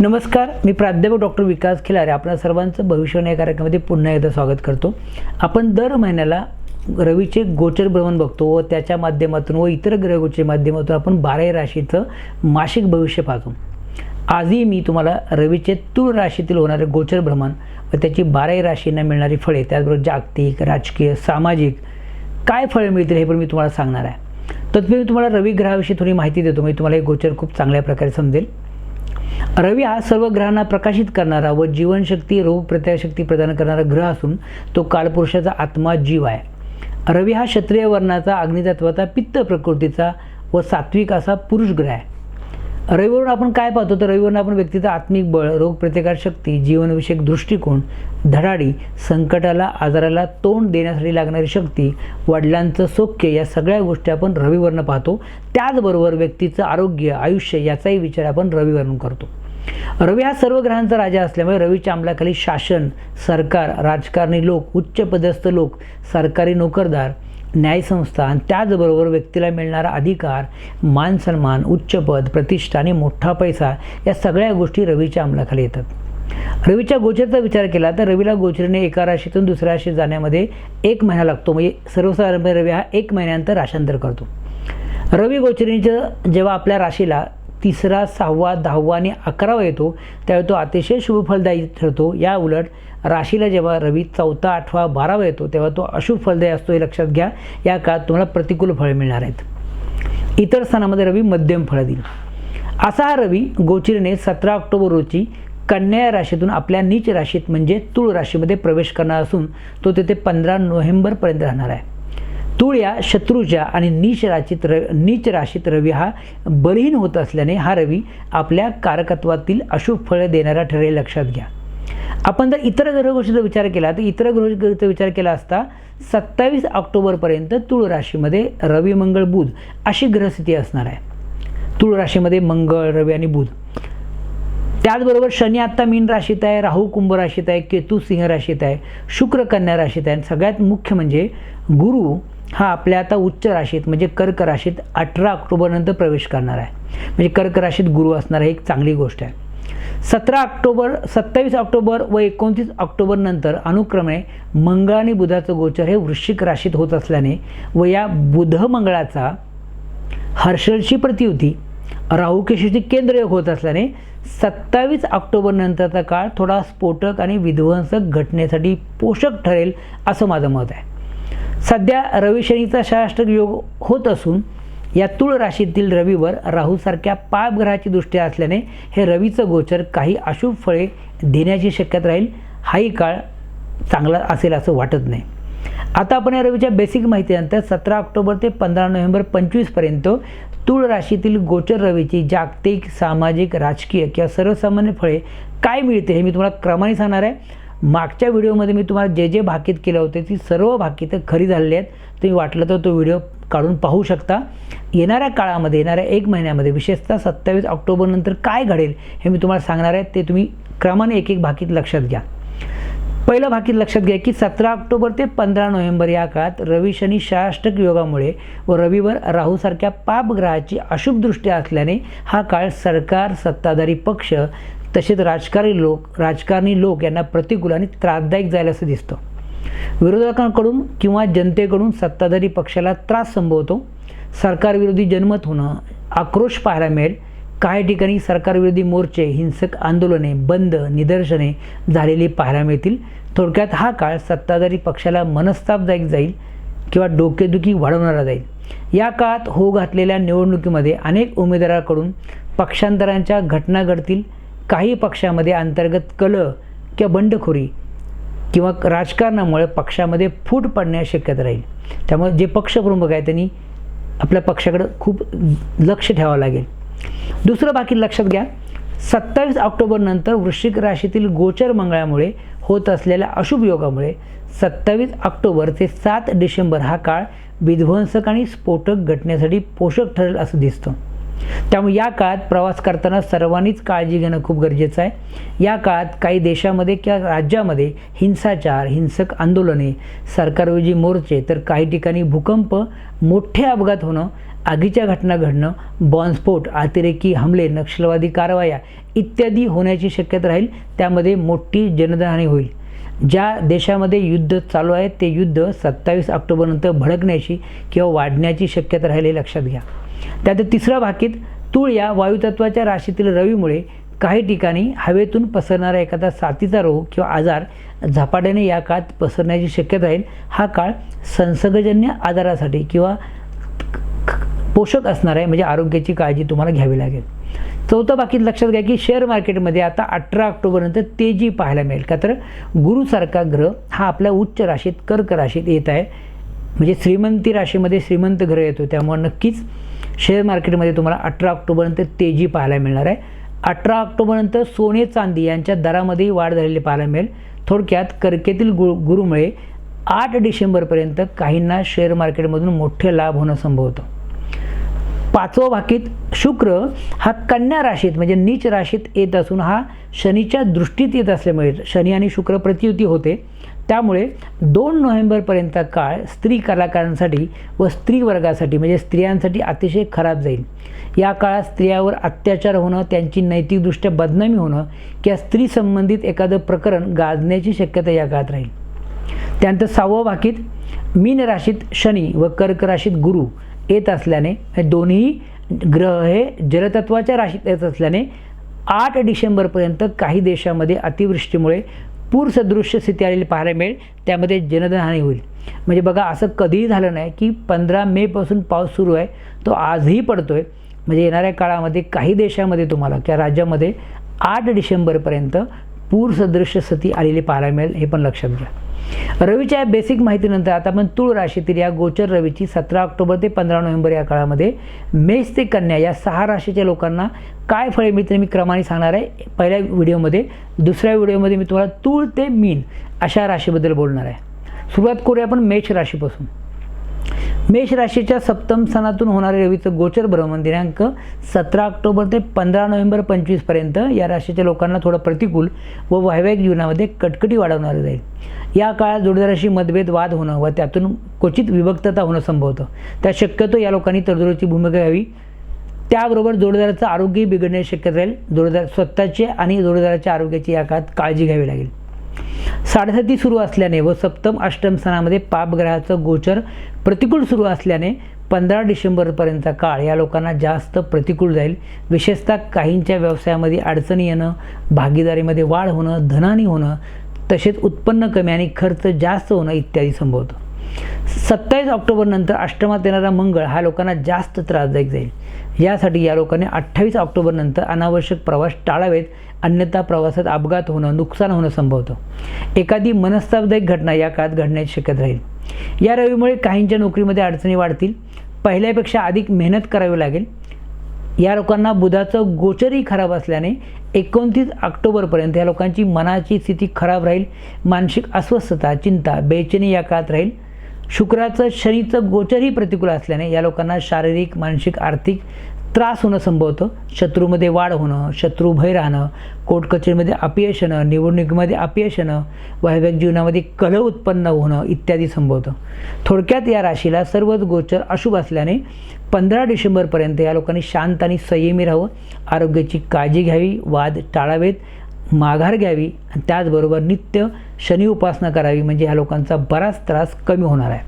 नमस्कार मी प्राध्यापक डॉक्टर विकास खिलारे. आपल्या सर्वांचं भविष्यवाणी या कार्यक्रमामध्ये पुन्हा एकदा स्वागत करतो. आपण दर महिन्याला रवीचे गोचर भ्रमण बघतो व त्याच्या माध्यमातून व इतर ग्रहगोचर माध्यमातून आपण बाराही राशीचं मासिक भविष्य पाहतो. आजही मी तुम्हाला रवीचे तूळ राशीतील होणारे गोचर भ्रमण व त्याची बाराही राशींना मिळणारी फळे त्याचबरोबर जागतिक राजकीय सामाजिक काय फळे मिळतील हे पण मी तुम्हाला सांगणार आहे. तत्पूर्वी तुम्हाला रवी ग्रहाविषयी थोडी माहिती देतो. म्हणजे तुम्हाला हे गोचर खूप चांगल्या प्रकारे समजेल. रवी हा सर्व ग्रहांना प्रकाशित करणारा व जीवनशक्ती रोग प्रतिकारशक्ती प्रदान करणारा ग्रह असून तो काळपुरुषाचा आत्मा जीव आहे. रवी हा क्षत्रिय वर्णाचा अग्नितत्वाचा पित्त प्रकृतीचा व सात्विक असा पुरुष ग्रह आहे. रविवरून आपण काय पाहतो? तर रविवरून आपण व्यक्तीचं आत्मिक बळ रोगप्रतिकार शक्ती जीवनविषयक दृष्टिकोन धडाडी संकटाला आजाराला तोंड देण्यासाठी लागणारी शक्ती वडिलांचं सौख्य या सगळ्या गोष्टी आपण रविवरनं पाहतो. त्याचबरोबर व्यक्तीचं आरोग्य आयुष्य याचाही विचार आपण रविवरून करतो. रवी हा सर्व ग्रहांचा राजा असल्यामुळे रवीच्या अंमलाखाली शासन सरकार राजकारणी लोक उच्च पदस्थ लोक सरकारी नोकरदार न्यायसंस्था आणि त्याचबरोबर व्यक्तीला मिळणारा अधिकार मान सन्मान उच्चपद प्रतिष्ठा आणि मोठा पैसा या सगळ्या गोष्टी रवीच्या अंमलाखाली येतात. रवीच्या गोचरचा विचार केला तर रवीला गोचरीने एका राशीतून दुसऱ्या राशीत जाण्यामध्ये एक महिना लागतो. म्हणजे सर्वसाधारणपणे रवी हा एक महिन्यानंतर राशांतर करतो. रवी गोचरीचं जेव्हा आपल्या राशीला तिसरा सहावा दहावा आणि अकरावा येतो त्यावेळी तो अतिशय शुभफलदायी ठरतो. या उलट राशीला जेव्हा रवी चौथा आठवा बारावा येतो तेव्हा तो अशुभ फलदायी असतो हे लक्षात घ्या. या काळात तुम्हाला प्रतिकूल फळे मिळणार आहेत. इतर स्थानामध्ये रवी मध्यम फळं देईल. असा हा रवी गोचिरने सतरा ऑक्टोबर रोजी कन्या राशीतून आपल्या नीच राशीत म्हणजे तुळ राशीमध्ये प्रवेश करणार असून तो तेथे पंधरा नोव्हेंबरपर्यंत राहणार आहे. तुळ या शत्रूच्या आणि नीच राशीत र नीच राशीत रवी हा बलहीन होत असल्याने हा रवी आपल्या कारकत्वातील अशुभ फळे देणारा ठरेल लक्षात घ्या. आपण जर इतर ग्रहगोष्टीचा विचार केला तर इतर ग्रहगोष्टीचा विचार केला असता सत्तावीस ऑक्टोबरपर्यंत तुळ राशीमध्ये रवी मंगळ बुध अशी ग्रहस्थिती असणार आहे. तुळ राशीमध्ये मंगळ रवी आणि बुध. त्याचबरोबर शनी आत्ता मीन राशीत आहे राहू कुंभ राशीत आहे केतू सिंह राशीत आहे शुक्र कन्या राशीत आहे. आणि सगळ्यात मुख्य म्हणजे गुरु हा आपल्या आता उच्च राशीत म्हणजे कर्क राशीत अठरा ऑक्टोबरनंतर प्रवेश करणार आहे. म्हणजे कर्क राशीत गुरु असणार ही एक चांगली गोष्ट आहे. सतरा ऑक्टोबर सत्तावीस ऑक्टोबर व एकोणतीस ऑक्टोबरनंतर अनुक्रमे मंगळ आणि बुधाचं गोचर हे वृश्चिक राशीत होत असल्याने व या बुध मंगळाचा हर्षलशी प्रतियुती राहुकेशीची केंद्रयोग होत असल्याने सत्तावीस ऑक्टोबरनंतरचा काळ थोडा स्फोटक आणि विध्वंसक घटनेसाठी पोषक ठरेल असं माझं मत आहे. सध्या रविशनीचा शास्त्रक योग होत असून या तुळ राशीतील रवीवर राहूसारख्या पापग्रहाची दृष्टी असल्याने हे रवीचं गोचर काही अशुभ फळे देण्याची शक्यता राहील. हाही काळ चांगला असेल असं वाटत नाही. आता आपण या रवीच्या बेसिक माहितीनंतर सतरा ऑक्टोबर ते पंधरा नोव्हेंबर पंचवीसपर्यंत तुळ राशीतील गोचर रवीची जागतिक सामाजिक राजकीय किंवा सर्वसामान्य फळे काय मिळते हे मी तुम्हाला क्रमाने सांगणार आहे. मागच्या व्हिडिओमध्ये मी तुम्हाला जे जे भाकीत केलं होते ती सर्व भाकीतं खरी झालेली आहेत. तुम्ही वाटलं तर तो व्हिडिओ काढून पाहू शकता. येणाऱ्या काळामध्ये येणाऱ्या एक महिन्यामध्ये विशेषतः सत्तावीस ऑक्टोबरनंतर काय घडेल हे मी तुम्हाला सांगणार आहे. ते तुम्ही क्रमाने एक एक भाकीत लक्षात घ्या. पहिलं भाकीत लक्षात घ्या की सतरा ऑक्टोबर ते पंधरा नोव्हेंबर या काळात रवी शनी शाष्टक योगामुळे व रविवर राहूसारख्या पापग्रहाची अशुभ दृष्टी असल्याने हा काळ सरकार सत्ताधारी पक्ष तसेच राजकारणी लोक राजकारणी लोक यांना प्रतिकूल आणि त्रासदायक जायला असं दिसतं. विरोधकांकडून किंवा जनतेकडून सत्ताधारी पक्षाला त्रास संभवतो. सरकारविरोधी जनमत होणं आक्रोश पाहायला मिळेल. काही ठिकाणी सरकारविरोधी मोर्चे हिंसक आंदोलने बंद निदर्शने झालेली पाहायला मिळतील. थोडक्यात हा काळ सत्ताधारी पक्षाला मनस्तापदायक जाईल किंवा डोकेदुखी वाढवणारा जाईल. या काळात हो घातलेल्या निवडणुकीमध्ये अनेक उमेदवाराकडून पक्षांतरांच्या घटना घडतील. काही पक्षामध्ये अंतर्गत कलह किंवा बंडखोरी किंवा राजकारणामुळे पक्षामध्ये फूट पडण्यास शक्यता राहील. त्यामुळे जे पक्षप्रमुख आहे त्यांनी आपल्या पक्षाकडं खूप लक्ष ठेवावं लागेल. दुसरं बाकी लक्षात घ्या सत्तावीस ऑक्टोबरनंतर वृश्चिक राशीतील गोचर मंगळामुळे होत असलेल्या अशुभ योगामुळे सत्तावीस ऑक्टोबर ते सात डिसेंबर हा काळ विध्वंसक आणि स्फोटक घटनेसाठी पोषक ठरेल असं दिसतं. त्यामुळे या काळात प्रवास करताना सर्वांनीच काळजी घेणं खूप गरजेचं आहे. या काळात काही देशामध्ये किंवा राज्यामध्ये हिंसाचार हिंसक आंदोलने सरकारविरोधी मोर्चे तर काही ठिकाणी भूकंप मोठे अपघात होणं आगीच्या घटना घडणं बॉम्बस्फोट अतिरेकी हमले नक्षलवादी कारवाया इत्यादी होण्याची शक्यता राहील. त्यामध्ये मोठी जनधनहानी होईल. ज्या देशामध्ये युद्ध चालू आहे ते युद्ध सत्तावीस ऑक्टोबरनंतर भडकण्याची किंवा वाढण्याची शक्यता राहील हे लक्षात घ्या. त्यात तिसऱ्या भाकीत तूळ या वायुतत्वाच्या राशीतील रवीमुळे काही ठिकाणी हवेतून पसरणारा एखादा साथीचा रोग किंवा आजार झपाट्याने या काळात पसरण्याची शक्यता राहील हा काळ संसर्गजन्य आजारासाठी किंवा पोषक असणार आहे म्हणजे आरोग्याची काळजी तुम्हाला घ्यावी लागेल. चौथं बाकीत लक्षात घ्या की शेअर मार्केटमध्ये आता अठरा ऑक्टोबरनंतर तेजी पाहायला मिळेल. का तर गुरुसारखा ग्रह हा आपल्या उच्च राशीत कर्क राशीत येत आहे. म्हणजे श्रीमंती राशीमध्ये श्रीमंत ग्रह येतो. त्यामुळे नक्कीच शेअर मार्केटमध्ये तुम्हाला अठरा ऑक्टोबरनंतर तेजी पाहायला मिळणार आहे. अठरा ऑक्टोबरनंतर सोने चांदी यांच्या दरामध्येही वाढ झालेली पाहायला मिळेल. थोडक्यात कर्केतील गु गुरुमुळे आठ डिसेंबरपर्यंत काहींना शेअर मार्केटमधून मोठे लाभ होणं संभव होतं. पाचवं भाकीत शुक्र हा कन्या राशीत म्हणजे नीच राशीत येत असून हा शनीच्या दृष्टीत येत असल्यामुळे शनी आणि शुक्र प्रतियुती होते. त्यामुळे दोन नोव्हेंबरपर्यंत काळ स्त्री कलाकारांसाठी व स्त्री वर्गासाठी म्हणजे स्त्रियांसाठी अतिशय खराब जाईल. या काळात स्त्रियावर अत्याचार होणं त्यांची नैतिकदृष्ट्या बदनामी होणं किंवा स्त्री संबंधित एखादं प्रकरण गाजण्याची शक्यता या काळात राहील. त्यानंतर सहावं भाकीत मीन राशीत शनी व कर्क राशीत गुरु येत असल्याने हे दोन्ही ग्रह हे जलतत्वाच्या राशीत येत असल्याने आठ डिसेंबरपर्यंत काही देशामध्ये अतिवृष्टीमुळे पूरसदृश्य स्थिती आलेली पाहायला मिळेल. त्यामध्ये जनधनहानी होईल. म्हणजे बघा असं कधीही झालं नाही की पंधरा मेपासून पाऊस सुरू आहे. तो आजही पडतो आहे म्हणजे येणाऱ्या काळामध्ये काही देशामध्ये तुम्हाला किंवा राज्यामध्ये आठ डिसेंबरपर्यंत पूरसदृश्य स्थिती आलेली पाहायला मिळेल. हे पण लक्षात घ्या. रवीच्या या बेसिक माहितीनंतर आता आपण तुळ राशीतील या गोचर रवीची सतरा ऑक्टोबर ते पंधरा नोव्हेंबर या काळामध्ये मेष ते कन्या या सहा राशीच्या लोकांना काय फळे मिळते मी क्रमाने सांगणार आहे. पहिल्या व्हिडिओमध्ये दुसऱ्या व्हिडिओमध्ये मी तुम्हाला तुळ ते मीन अशा राशीबद्दल बोलणार आहे. सुरुवात करूया आपण मेष राशीपासून. मेष राशीच्या सप्तम सणातून होणारे रवीचं गोचर भ्रमण दिनांक सतरा ऑक्टोबर ते पंधरा नोव्हेंबर पंचवीसपर्यंत या राशीच्या लोकांना थोडं प्रतिकूल व वैवाहिक जीवनामध्ये कटकटी वाढवणारं जाईल. या काळात जोडीदाराशी मतभेद वाद होणं व त्यातून क्वचित विभक्तता होणं संभवतं. त्या शक्यतो या लोकांनी तडजोडीची भूमिका घ्यावी. त्याबरोबर जोडीदाराचं आरोग्यही बिघडण्याची शक्यता राहील. जोडीदार स्वतःचे आणि जोडीदाराच्या आरोग्याची या काळात काळजी घ्यावी लागेल. साडेसाती सुरू असल्याने व सप्तम अष्टम सणामध्ये पापग्रहाचं गोचर प्रतिकूल सुरू असल्याने पंधरा डिसेंबरपर्यंतचा काळ या लोकांना जास्त प्रतिकूल जाईल. विशेषतः काहींच्या व्यवसायामध्ये अडचणी येणं भागीदारीमध्ये वाढ होणं धनानी होणं तसेच उत्पन्न कमी आणि खर्च जास्त होणं इत्यादी संभवतं. सत्तावीस ऑक्टोबरनंतर अष्टमात येणारा मंगळ हा लोकांना जास्त त्रासदायक जाईल. यासाठी या लोकांनी अठ्ठावीस ऑक्टोबरनंतर अनावश्यक प्रवास टाळावेत अन्यथा प्रवासात अपघात होणं नुकसान होणं संभवतं. एखादी मनस्तापदायक घटना या काळात घडण्याची शक्यता राहील. या रवीमुळे काहींच्या नोकरीमध्ये अडचणी वाढतील. पहिल्यापेक्षा अधिक मेहनत करावी लागेल. या लोकांना बुधाचं गोचरही खराब असल्याने एकोणतीस ऑक्टोबरपर्यंत या लोकांची मनाची स्थिती खराब राहील. मानसिक अस्वस्थता चिंता बेचैनी या काळात राहील. शुक्राचं शनीचं गोचरही प्रतिकूल असल्याने या लोकांना शारीरिक मानसिक आर्थिक त्रास होणं संभवतं. शत्रूमध्ये वाढ होणं शत्रू भय राहणं कोर्ट कचेरीमध्ये अपयश येणं निवडणुकीमध्ये अपयश येणं वैवाहिक जीवनामध्ये कलह उत्पन्न होणं इत्यादी संभवतं. थोडक्यात या राशीला सर्वच गोचर अशुभ असल्याने पंधरा डिसेंबरपर्यंत या लोकांनी शांत आणि संयमी राहावं. आरोग्याची काळजी घ्यावी वाद टाळावेत. माघार घ्यावी आणि त्याचबरोबर नित्य शनी उपासना करावी म्हणजे ह्या लोकांचा बराच त्रास कमी होणार आहे.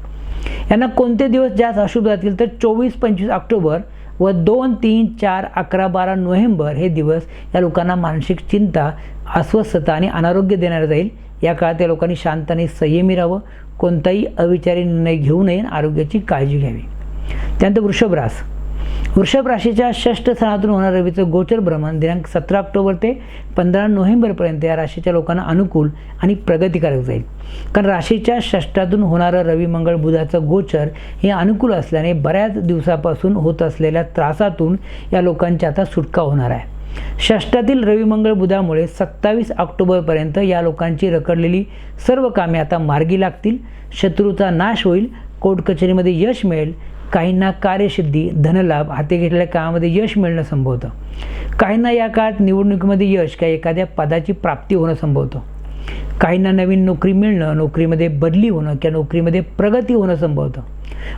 यांना कोणते दिवस जास्त अशुभ जातील तर चोवीस पंचवीस ऑक्टोबर व दोन तीन चार अकरा बारा नोव्हेंबर हे दिवस या लोकांना मानसिक चिंता अस्वस्थता आणि अनारोग्य देणार जाईल. या काळात या लोकांनी शांत आणि संयमी राहावं. कोणताही अविचारी निर्णय घेऊ नये आरोग्याची काळजी घ्यावी. त्यानंतर वृषभ रास वृषभ राशीच्या षष्ठ स्थानातून होणारं रवीचं गोचर भ्रमण दिनांक सतरा ऑक्टोबर ते पंधरा नोव्हेंबरपर्यंत या राशीच्या लोकांना अनुकूल आणि प्रगतिकारक जाईल. कारण राशीच्या षष्ठातून होणारं रवी मंगळ बुधाचं गोचर हे अनुकूल असल्याने बऱ्याच दिवसापासून होत असलेल्या त्रासातून या लोकांची आता सुटका होणार आहे. षष्ठातील रविमंगळ बुधामुळे सत्तावीस ऑक्टोबरपर्यंत या लोकांची रखडलेली सर्व कामे आता मार्गी लागतील. शत्रूचा नाश होईल. कोर्ट कचेरीमध्ये यश मिळेल. काहींना कार्यसिद्धी धनलाभ हाती घेतलेल्या कामामध्ये यश मिळणं संभवतं. काहींना या काळात निवडणुकीमध्ये यश किंवा एखाद्या पदाची प्राप्ती होणं संभवतं. काहींना नवीन नोकरी मिळणं नोकरीमध्ये बदली होणं किंवा नोकरीमध्ये प्रगती होणं संभवतं.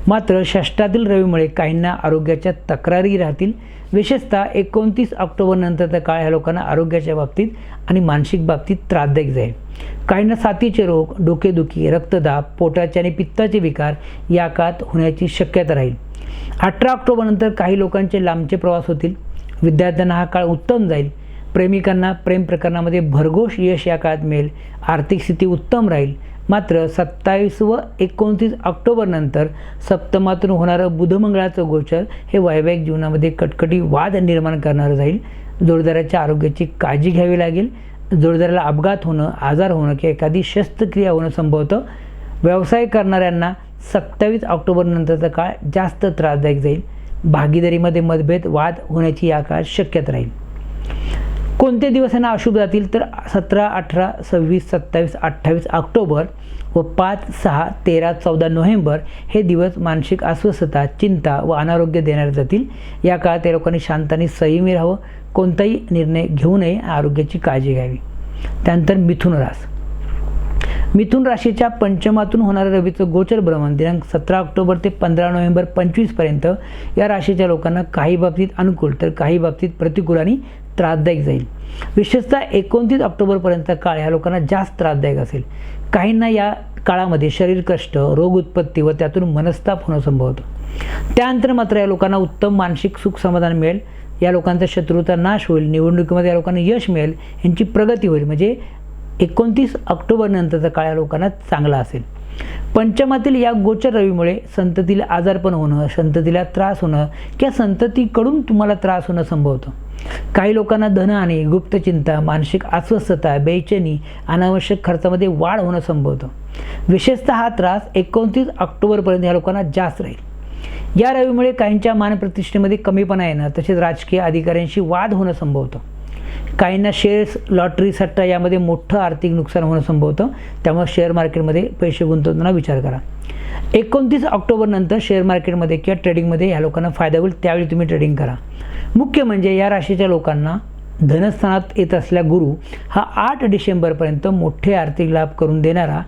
मात्र षष्ठातील रवीमुळे काहींना आरोग्याच्या तक्रारी राहतील विशेषतः एकोणतीस ऑक्टोबरनंतरचा काळ ह्या लोकांना आरोग्याच्या बाबतीत आणि मानसिक बाबतीत त्रासदायक जाईल. काहींना साथीचे रोग डोकेदुखी रक्तदाब पोटाचे आणि पित्ताचे विकार या काळात होण्याची शक्यता राहील. अठरा ऑक्टोबरनंतर काही लोकांचे लांबचे प्रवास होतील. विद्यार्थ्यांना हा काळ उत्तम जाईल. प्रेमिकांना प्रेम प्रकरणामध्ये भरघोष यश या काळात मिळेल. आर्थिक स्थिती उत्तम राहील. मात्र सत्तावीस व एकोणतीस ऑक्टोबरनंतर सप्तमातून होणारं बुधमंगळाचं गोचर हे वैवाहिक जीवनामध्ये कटकटी वाद निर्माण करणारं जाईल. जोडदाराच्या आरोग्याची काळजी घ्यावी लागेल. जोडदाराला अपघात होणं आजार होणं किंवा एखादी शस्त्रक्रिया होणं संभवतं. व्यवसाय करणाऱ्यांना सत्तावीस ऑक्टोबरनंतरचा काळ जास्त त्रासदायक जाईल. भागीदारीमध्ये मतभेद वाद होण्याची या काळात शक्यता राहील. कोणते दिवस यांना अशुभ जातील तर सतरा अठरा सव्वीस सत्तावीस अठ्ठावीस ऑक्टोबर व पाच सहा तेरा चौदा नोव्हेंबर हे दिवस मानसिक अस्वस्थता चिंता व अनारोग्य देणारे जातील. या काळात या लोकांनी शांताने संयमी राहावं. कोणताही निर्णय घेऊ नये. आरोग्याची काळजी घ्यावी. त्यानंतर मिथुन रास. मिथुन राशीच्या पंचमातून होणारं रवीचं गोचर भ्रमण दिनांक सतरा ऑक्टोबर ते पंधरा नोव्हेंबर पंचवीसपर्यंत या राशीच्या लोकांना काही बाबतीत अनुकूल तर काही बाबतीत प्रतिकूल आणि त्रासदायक जाईल. विशेषतः एकोणतीस ऑक्टोबरपर्यंत काळ ह्या लोकांना जास्त त्रासदायक असेल. काहींना या काळामध्ये शरीर कष्ट रोग उत्पत्ती व त्यातून मनस्ताप होणं संभवतं. त्यानंतर मात्र या लोकांना उत्तम मानसिक सुख समाधान मिळेल. या लोकांचा शत्रूचा नाश होईल निवडणुकीमध्ये या लोकांना यश मिळेल यांची प्रगती होईल. म्हणजे एकोणतीस ऑक्टोबरनंतरचा काळ या लोकांना चांगला असेल. पंचमातील या गोचर रवीमुळे संततीला आजारपण होणं संततीला त्रास होणं किंवा संततीकडून तुम्हाला त्रास होणं संभवतं. काही लोकांना धनहानी गुप्त चिंता मानसिक अस्वस्थता बेचैनी अनावश्यक खर्चामध्ये वाढ होणं संभवतं. विशेषतः हा त्रास एकोणतीस ऑक्टोबरपर्यंत या लोकांना जास्त राहील. या रवीमुळे काहींच्या मानप्रतिष्ठेमध्ये कमीपणा येणं तसेच राजकीय अधिकाऱ्यांशी वाद होणं संभवतं. काहींना शेअर्स लॉटरी सट्टा यामध्ये मोठं आर्थिक नुकसान होणं संभवतं. त्यामुळे शेअर मार्केटमध्ये पैसे गुंतवताना विचार करा. एकोणतीस ऑक्टोबरनंतर शेअर मार्केटमध्ये किंवा ट्रेडिंगमध्ये ह्या लोकांना फायदा होईल त्यावेळी तुम्ही ट्रेडिंग करा. मुख्य म्हणजे या राशीच्या लोकांना धनस्थानात येत असल्या गुरु हा आठ डिसेंबरपर्यंत मोठे आर्थिक लाभ करून देणारा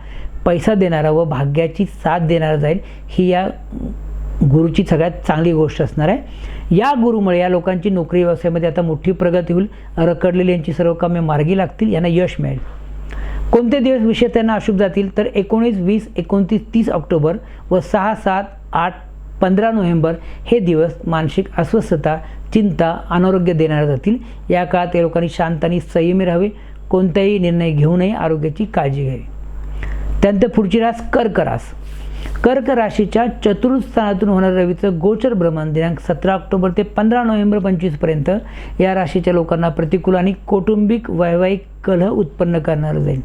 पैसा देणारा व भाग्याची साथ देणारा जाईल ही या गुरुची सगळ्यात चांगली गोष्ट असणार आहे. या गुरुमुळे या लोकांची नोकरी व्यवसायामध्ये आता मोठी प्रगती होईल रखडलेली यांची सर्व कामे मार्गी लागतील यांना यश मिळेल. कोणते दिवस विषय त्यांना अशुभ जातील? तर एकोणीस वीस एकोणतीस तीस ऑक्टोबर व सहा सात आठ पंधरा नोव्हेंबर हे दिवस मानसिक अस्वस्थता चिंता अनारोग्य देणाऱ्या जातील. या काळात या लोकांनी शांत आणि संयमी राहावे. कोणताही निर्णय घेऊ नये. आरोग्याची काळजी घ्यावी. त्यानंतर पुढची रास कर्क रास. कर्क राशीच्या चतुर्थ स्थानातून होणाऱ्या रवीचं गोचर भ्रमण दिनांक सतरा ऑक्टोबर ते पंधरा नोव्हेंबर पंचवीसपर्यंत या राशीच्या लोकांना प्रतिकूल आणि कौटुंबिक वैवाहिक कलह उत्पन्न करणारं जाईल.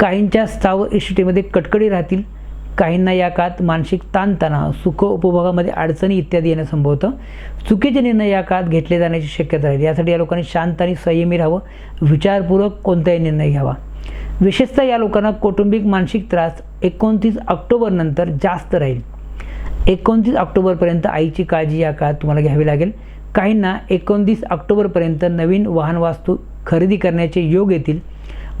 काहींच्या स्थाव इष्टीमध्ये कटकडी राहतील काहींना या काळात मानसिक ताणतणाव सुख उपभोगामध्ये अडचणी इत्यादी येणं संभवतं. चुकीचे निर्णय या काळात घेतले जाण्याची शक्यता राहील यासाठी या लोकांनी शांत आणि संयमी राहावं. विचारपूर्वक कोणताही निर्णय घ्यावा. विशेषतः या लोकांना कौटुंबिक मानसिक त्रास एकोणतीस ऑक्टोबरनंतर जास्त राहील. एकोणतीस ऑक्टोबरपर्यंत आईची काळजी या काळात तुम्हाला घ्यावी लागेल. काहींना एकोणतीस ऑक्टोबरपर्यंत नवीन वाहन वास्तू खरेदी करण्याचे योग येतील.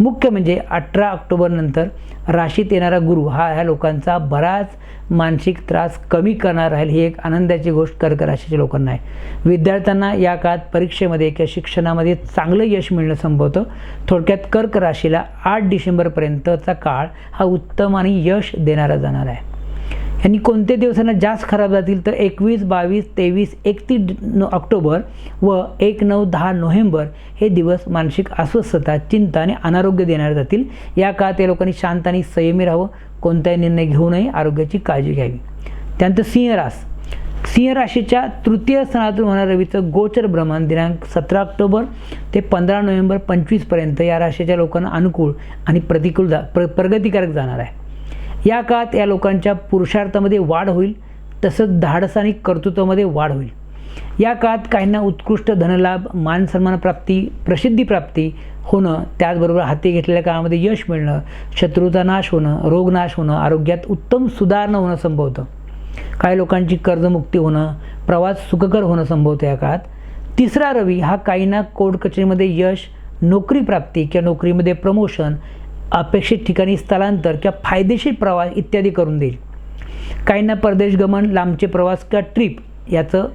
मुख्य म्हणजे अठरा ऑक्टोबरनंतर राशीत येणारा गुरु हा ह्या लोकांचा बराच मानसिक त्रास कमी करणार राहील ही एक आनंदाची गोष्ट कर्क राशीच्या लोकांना आहे. विद्यार्थ्यांना या काळात परीक्षेमध्ये किंवा शिक्षणामध्ये चांगलं यश मिळणं संभवतं. थोडक्यात कर्क राशीला आठ डिसेंबरपर्यंतचा काळ हा उत्तम आणि यश देणारा जाणार आहे. यांनी कोणते दिवसांना जास्त खराब जातील तर एकवीस बावीस तेवीस एकतीस ऑक्टोबर व एक नऊ दहा नोव्हेंबर हे दिवस मानसिक अस्वस्थता चिंता आणि अनारोग्य देणारे जातील. या काळात या लोकांनी शांत आणि संयमी राहावं. कोणताही निर्णय घेऊ नये. आरोग्याची काळजी घ्यावी. त्यानंतर सिंह रास. सिंह राशीच्या तृतीय स्थानातून होणार रवीचं गोचर भ्रमण दिनांक सतरा ऑक्टोबर ते पंधरा नोव्हेंबर पंचवीसपर्यंत या राशीच्या लोकांना अनुकूल आणि प्रतिकूल जा प्र प्रगतिकारक जाणार आहे. या काळात या लोकांच्या पुरुषार्थामध्ये वाढ होईल तसंच धाडस आणि कर्तृत्वामध्ये वाढ होईल. या काळात काहींना उत्कृष्ट धनलाभ मान सन्मान प्रसिद्धी प्राप्ती होणं त्याचबरोबर हाती घेतलेल्या काळामध्ये यश मिळणं शत्रूचा नाश होणं रोगनाश होणं आरोग्यात उत्तम सुधारणा होणं संभवतं. काही लोकांची कर्जमुक्ती होणं प्रवास सुखकर होणं संभवतं या काळात. तिसरा रवी हा काहींना कोर्ट कचेरीमध्ये यश नोकरी प्राप्ती किंवा नोकरीमध्ये प्रमोशन अपेक्षित ठिकाणी स्थलांतर किंवा फायदेशीर प्रवास इत्यादी करून देईल. काहींना परदेश गमन लांबचे प्रवास किंवा ट्रिप याचं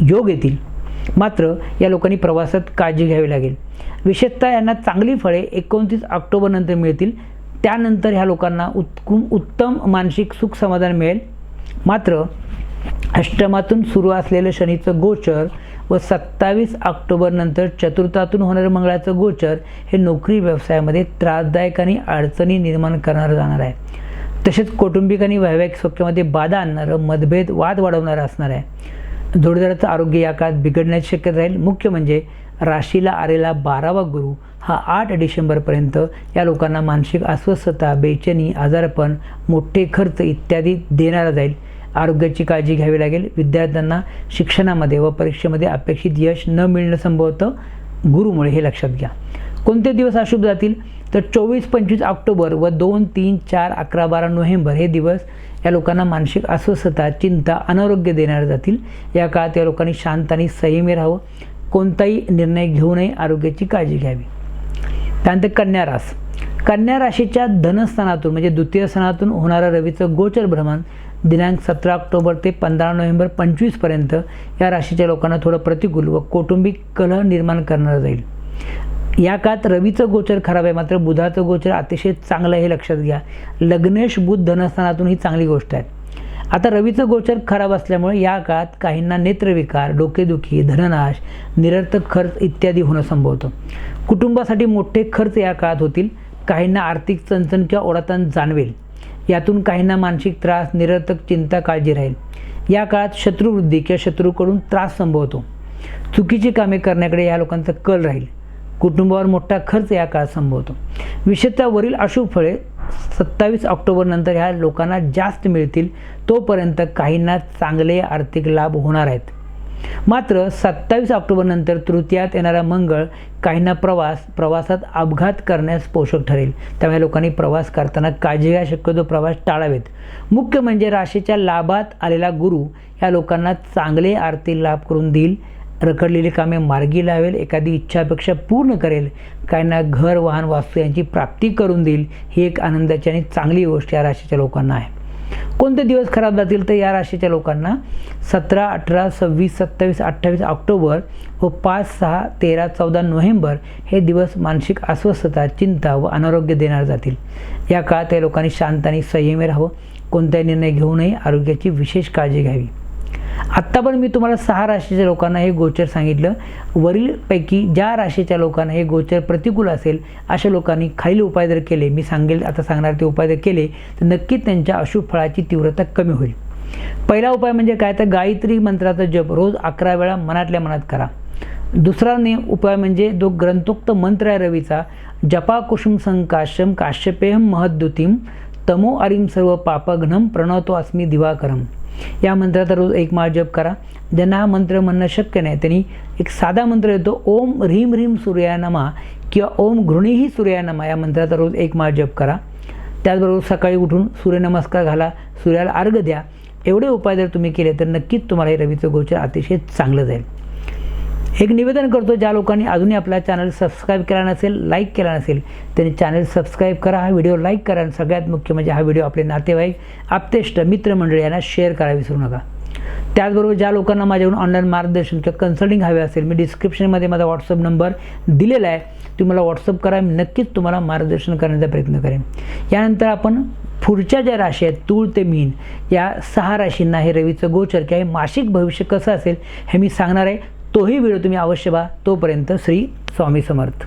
योग येतील. मात्र या लोकांनी प्रवासात काळजी घ्यावी लागेल. विशेषतः यांना चांगली फळे एकोणतीस ऑक्टोबरनंतर मिळतील. त्यानंतर ह्या लोकांना उत्कुम उत्तम मानसिक सुख समाधान मिळेल. मात्र अष्टमातून सुरू असलेलं शनीचं गोचर व सत्तावीस ऑक्टोबरनंतर चतुर्थातून होणारं मंगळाचं गोचर हे नोकरी व्यवसायामध्ये त्रासदायक आणि अडचणी निर्माण करणारं जाणार आहे. तसेच कौटुंबिक आणि वैवाहिक सौख्यामध्ये बाधा आणणारं मतभेद वाद वाढवणारं असणार आहे. जोडीदाराचं आरोग्य या काळात बिघडण्याची शक्यता राहील. मुख्य म्हणजे राशीला आलेला बारावा गुरु हा आठ डिसेंबरपर्यंत या लोकांना मानसिक अस्वस्थता बेचैनी आजारपण मोठे खर्च इत्यादी देणारा जाईल. आरोग्याची काळजी घ्यावी लागेल. विद्यार्थ्यांना शिक्षणामध्ये व परीक्षेमध्ये अपेक्षित यश न मिळणं संभवतं. गुरुमुळे हे लक्षात घ्या. कोणते दिवस अशुभ जातील? तर चोवीस पंचवीस ऑक्टोबर व दोन तीन चार अकरा बारा नोव्हेंबर हे दिवस या लोकांना मानसिक अस्वस्थता चिंता अनारोग्य देणारे जातील. या काळात या लोकांनी शांत आणि संयमी राहावं. कोणताही निर्णय घेऊ नये. आरोग्याची काळजी घ्यावी. त्यानंतर कन्या रास. कन्या राशीच्या धनस्थानातून म्हणजे द्वितीय स्थानातून होणारं रवीचं गोचर भ्रमण दिनांक सतरा ऑक्टोबर ते पंधरा नोव्हेंबर पंचवीसपर्यंत या राशीच्या लोकांना थोडं प्रतिकूल व कौटुंबिक कलह निर्माण करणार जाईल. या काळात रवीचं गोचर खराब आहे. मात्र बुधाचं गोचर अतिशय चांगलं हे लक्षात घ्या. लग्नेश बुध धनस्थानातून ही चांगली गोष्ट आहे. आता रवीचं गोचर खराब असल्यामुळे या काळात काहींना नेत्रविकार डोकेदुखी धननाश निरर्थक खर्च इत्यादी होणं संभवतं. कुटुंबासाठी मोठे खर्च या काळात होतील. काहींना आर्थिक चणचण किंवा ओढाताण जाणवेल. यातून काहींना मानसिक त्रास निरर्थक चिंता काळजी राहील. या काळात शत्रुवृद्धी किंवा शत्रूकडून त्रास संभवतो. चुकीची कामे करण्याकडे या लोकांचा कल राहील. कुटुंबावर मोठा खर्च या काळात संभवतो. विशेषतः वरील अशुभ फळे सत्तावीस ऑक्टोबरनंतर ह्या लोकांना जास्त मिळतील तोपर्यंत काहींना चांगले आर्थिक लाभ होणार आहेत. मात्र सत्तावीस ऑक्टोबरनंतर तृतीयात येणारा मंगळ काहींना प्रवास प्रवासात अपघात करण्यास पोषक ठरेल. त्यामुळे लोकांनी प्रवास करताना काळजी घ्या शक्यतो प्रवास टाळावेत. मुख्य म्हणजे राशीच्या लाभात आलेला गुरु ह्या लोकांना चांगले आर्थिक लाभ करून देईल. रखडलेली कामे मार्गी लावेल एखादी इच्छापेक्षा पूर्ण करेल. काहींना घर वाहन वास्तू यांची प्राप्ती करून देईल. ही एक आनंदाची आणि चांगली गोष्ट या राशीच्या लोकांना आहे. कोणते दिवस खराब जातील तर या राशीच्या लोकांना सतरा अठरा सव्वीस सत्तावीस अठ्ठावीस ऑक्टोबर व पाच सहा तेरा चौदा नोव्हेंबर हे दिवस मानसिक अस्वस्थता चिंता व अनारोग्य देणार जातील. या काळात या लोकांनी शांत आणि संयमी राहावं. कोणताही निर्णय घेऊ नये. आरोग्याची विशेष काळजी घ्यावी. आत्ता पण मी तुम्हाला सहा राशीच्या लोकांना हे गोचर सांगितलं. वरीलपैकी ज्या राशीच्या लोकांना हे गोचर प्रतिकूल असेल अशा लोकांनी खालील उपाय जर केले मी सांगेल आता सांगणार ते उपाय जर केले तर नक्कीच त्यांच्या अशुभ फळाची तीव्रता कमी होईल. पहिला उपाय म्हणजे काय? तर गायत्री मंत्राचा जप. रोज अकरा वेळा मनातल्या मनात करा. दुसरा ने उपाय म्हणजे जो ग्रंथोक्त मंत्र आहे रवीचा जपा कुसुम संकाशम काश्यपेहम महद्युतीम तमो अरिम सर्व पापघ्नम प्रणवतो अस्मी दिवाकरम. या मंत्राचा रोज एक माळ जप करा. ज्यांना हा मंत्र म्हणणं शक्य नाही त्यांनी एक साधा मंत्र येतो ओम ह्रीम ह्रीम सूर्यानमा किंवा ओम घृणीही सूर्यानमा या मंत्राचा रोज एक माळ जप करा. त्याचबरोबर सकाळी उठून सूर्यनमस्कार घाला सूर्याला अर्घ द्या. एवढे उपाय जर तुम्ही केले तर नक्कीच तुम्हाला हे रवीचं गोचर अतिशय चांगलं जाईल. एक निवेदन करतो ज्या लोकांनी अजूनही आपला चॅनल सबस्क्राईब केला नसेल लाईक केला नसेल त्यांनी चॅनल सबस्क्राईब करा हा व्हिडिओ लाईक करा. आणि सगळ्यात मुख्य म्हणजे हा व्हिडिओ आपले नातेवाईक आपतेष्ट मित्रमंडळी यांना शेअर करा विसरू नका. त्याचबरोबर ज्या लोकांना माझ्याकडून ऑनलाईन मार्गदर्शन किंवा कन्सल्टिंग हवे असेल मी डिस्क्रिप्शनमध्ये माझा व्हॉट्सअप नंबर दिलेला आहे. तुम्ही मला व्हॉट्सअप करा मी नक्कीच तुम्हाला मार्गदर्शन करण्याचा प्रयत्न करेन. यानंतर आपण पुढच्या ज्या राशी आहेत तूळ ते मीन या सहा राशींना हे रवीचं गोचर किंवा हे मासिक भविष्य कसं असेल हे मी सांगणार आहे. तोही व्हिडिओ तुम्ही अवश्य पहा. तोपर्यंत श्री स्वामी समर्थ.